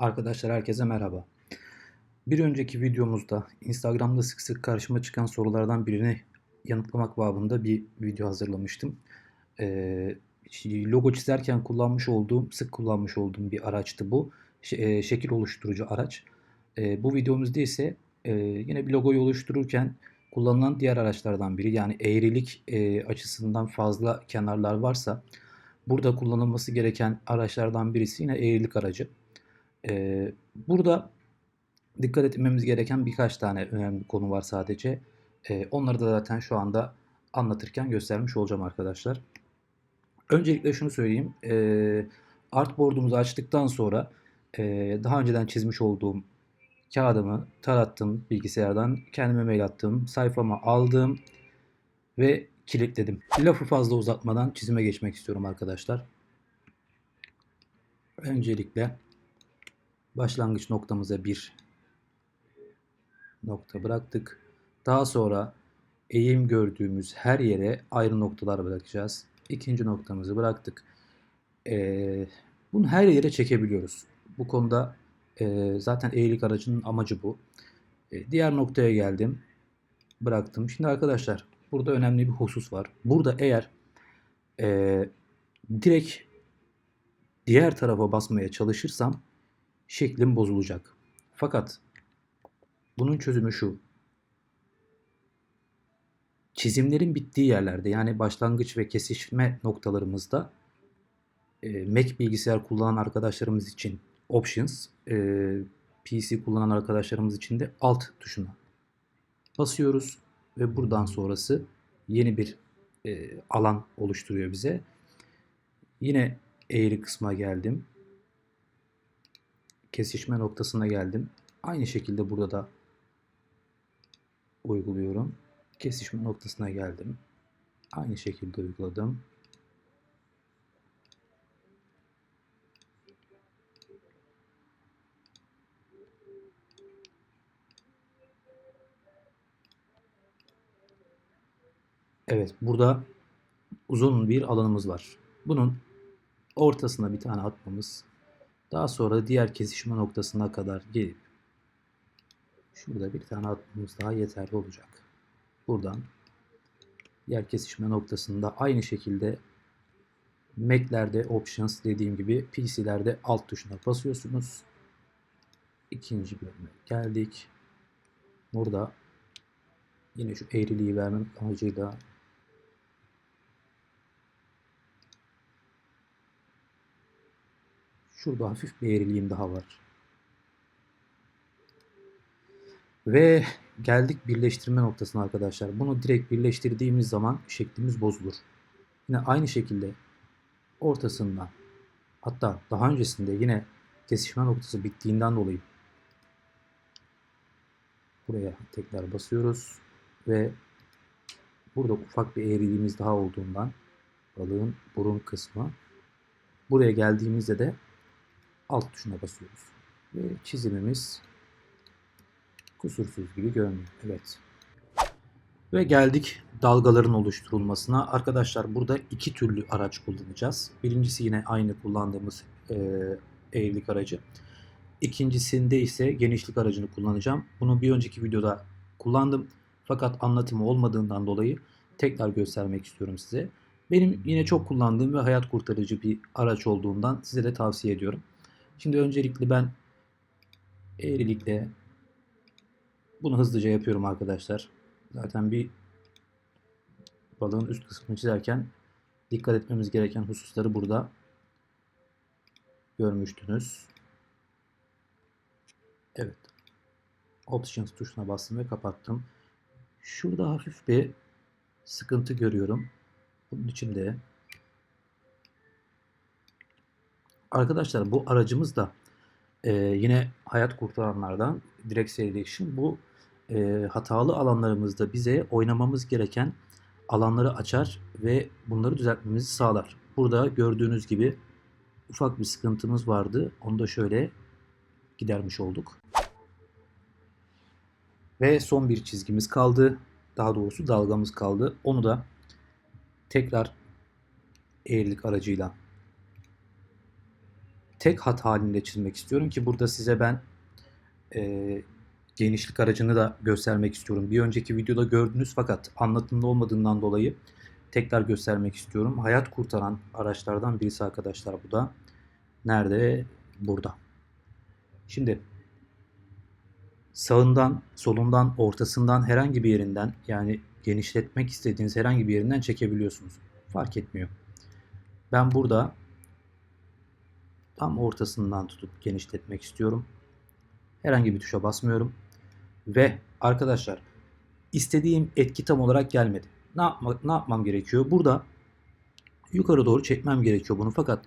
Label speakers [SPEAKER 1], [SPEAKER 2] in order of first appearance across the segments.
[SPEAKER 1] Arkadaşlar herkese merhaba. Bir önceki videomuzda Instagram'da sık sık karşıma çıkan sorulardan birini yanıtlamak babında bir video hazırlamıştım. Ee, logo çizerken kullanmış olduğum, sık kullanmış olduğum bir araçtı bu. Ş- e, şekil oluşturucu araç. Ee, bu videomuzda ise e, yine bir logoyu oluştururken kullanılan diğer araçlardan biri. Yani eğrilik e, açısından fazla kenarlar varsa burada kullanılması gereken araçlardan birisi yine eğrilik aracı. Ee, burada dikkat etmemiz gereken birkaç tane önemli konu var sadece. Ee, onları da zaten şu anda anlatırken göstermiş olacağım arkadaşlar. Öncelikle şunu söyleyeyim. Ee, artboard'umuzu açtıktan sonra e, daha önceden çizmiş olduğum kağıdımı tarattım bilgisayardan. Kendime mail attım. Sayfama aldım ve kilitledim. Lafı fazla uzatmadan çizime geçmek istiyorum arkadaşlar. Öncelikle başlangıç noktamıza bir nokta bıraktık. Daha sonra eğim gördüğümüz her yere ayrı noktalar bırakacağız. İkinci noktamızı bıraktık. Ee, bunu her yere çekebiliyoruz. Bu konuda e, zaten eğrilik aracının amacı bu. E, diğer noktaya geldim. Bıraktım. Şimdi arkadaşlar burada önemli bir husus var. Burada eğer e, direkt diğer tarafa basmaya çalışırsam şeklim bozulacak. Fakat bunun çözümü şu. Çizimlerin bittiği yerlerde yani başlangıç ve kesişme noktalarımızda e, Mac bilgisayar kullanan arkadaşlarımız için Options, e, PC kullanan arkadaşlarımız için de Alt tuşuna basıyoruz ve buradan sonrası yeni bir e, alan oluşturuyor bize. Yine eğri kısma geldim kesişme noktasına geldim. Aynı şekilde burada da uyguluyorum. Kesişme noktasına geldim. Aynı şekilde uyguladım. Evet, burada uzun bir alanımız var. Bunun ortasına bir tane atmamız daha sonra diğer kesişme noktasına kadar gelip şurada bir tane atmamız daha yeterli olacak. Buradan diğer kesişme noktasında aynı şekilde Mac'lerde Options dediğim gibi PC'lerde alt tuşuna basıyorsunuz. İkinci bölüme geldik. Burada yine şu eğriliği vermek amacıyla Şurada hafif bir eğriliğim daha var. Ve geldik birleştirme noktasına arkadaşlar. Bunu direkt birleştirdiğimiz zaman şeklimiz bozulur. Yine aynı şekilde ortasından hatta daha öncesinde yine kesişme noktası bittiğinden dolayı buraya tekrar basıyoruz ve burada ufak bir eğriliğimiz daha olduğundan balığın burun kısmı buraya geldiğimizde de alt tuşuna basıyoruz. Ve çizimimiz kusursuz gibi görünüyor. Evet. Ve geldik dalgaların oluşturulmasına. Arkadaşlar burada iki türlü araç kullanacağız. Birincisi yine aynı kullandığımız e, eğrilik aracı. İkincisinde ise genişlik aracını kullanacağım. Bunu bir önceki videoda kullandım. Fakat anlatımı olmadığından dolayı tekrar göstermek istiyorum size. Benim yine çok kullandığım ve hayat kurtarıcı bir araç olduğundan size de tavsiye ediyorum. Şimdi öncelikle ben eğrilikle bunu hızlıca yapıyorum arkadaşlar. Zaten bir balığın üst kısmını çizerken dikkat etmemiz gereken hususları burada görmüştünüz. Evet. Options tuşuna bastım ve kapattım. Şurada hafif bir sıkıntı görüyorum. Bunun için de Arkadaşlar bu aracımız da e, yine hayat kurtaranlardan Direct Selection. Bu e, hatalı alanlarımızda bize oynamamız gereken alanları açar ve bunları düzeltmemizi sağlar. Burada gördüğünüz gibi ufak bir sıkıntımız vardı. Onu da şöyle gidermiş olduk. Ve son bir çizgimiz kaldı. Daha doğrusu dalgamız kaldı. Onu da tekrar eğrilik aracıyla tek hat halinde çizmek istiyorum ki burada size ben e, genişlik aracını da göstermek istiyorum. Bir önceki videoda gördünüz fakat anlatımda olmadığından dolayı tekrar göstermek istiyorum. Hayat kurtaran araçlardan birisi arkadaşlar bu da. Nerede? Burada. Şimdi sağından, solundan, ortasından herhangi bir yerinden yani genişletmek istediğiniz herhangi bir yerinden çekebiliyorsunuz. Fark etmiyor. Ben burada tam ortasından tutup genişletmek istiyorum. Herhangi bir tuşa basmıyorum. Ve arkadaşlar istediğim etki tam olarak gelmedi. Ne, yapma, ne yapmam gerekiyor? Burada yukarı doğru çekmem gerekiyor bunu fakat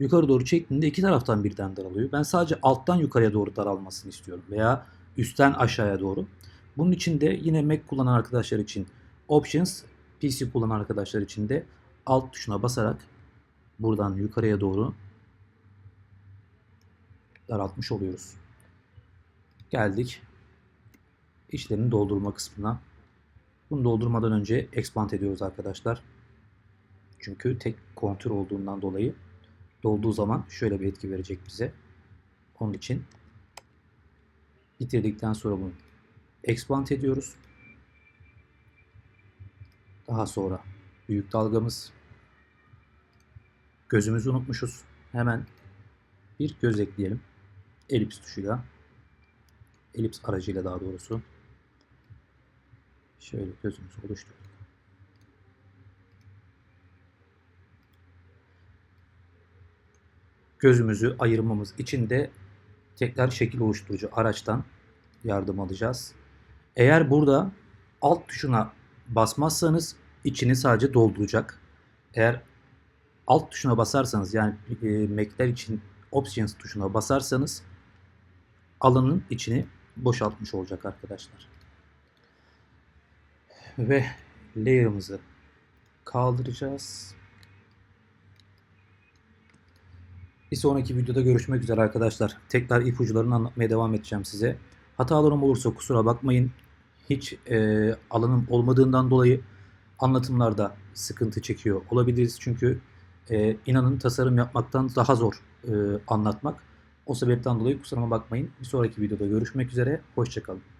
[SPEAKER 1] yukarı doğru çektiğinde iki taraftan birden daralıyor. Ben sadece alttan yukarıya doğru daralmasını istiyorum veya üstten aşağıya doğru. Bunun için de yine Mac kullanan arkadaşlar için Options, PC kullanan arkadaşlar için de alt tuşuna basarak buradan yukarıya doğru daraltmış oluyoruz. Geldik işlerini doldurma kısmına. Bunu doldurmadan önce expand ediyoruz arkadaşlar. Çünkü tek kontür olduğundan dolayı dolduğu zaman şöyle bir etki verecek bize. Onun için bitirdikten sonra bunu expand ediyoruz. Daha sonra büyük dalgamız. Gözümüzü unutmuşuz. Hemen bir göz ekleyelim. Elips tuşuyla. Elips aracıyla daha doğrusu. Şöyle gözümüzü oluşturduk. Gözümüzü ayırmamız için de tekrar şekil oluşturucu araçtan yardım alacağız. Eğer burada alt tuşuna basmazsanız içini sadece dolduracak. Eğer alt tuşuna basarsanız yani e, Mac'ler için Options tuşuna basarsanız alanın içini boşaltmış olacak arkadaşlar. Ve layer'ımızı kaldıracağız. Bir sonraki videoda görüşmek üzere arkadaşlar. Tekrar ipuçlarını anlatmaya devam edeceğim size. Hatalarım olursa kusura bakmayın. Hiç e, alanım olmadığından dolayı anlatımlarda sıkıntı çekiyor olabiliriz. Çünkü e, inanın tasarım yapmaktan daha zor e, anlatmak. O sebepten dolayı kusuruma bakmayın. Bir sonraki videoda görüşmek üzere. Hoşçakalın.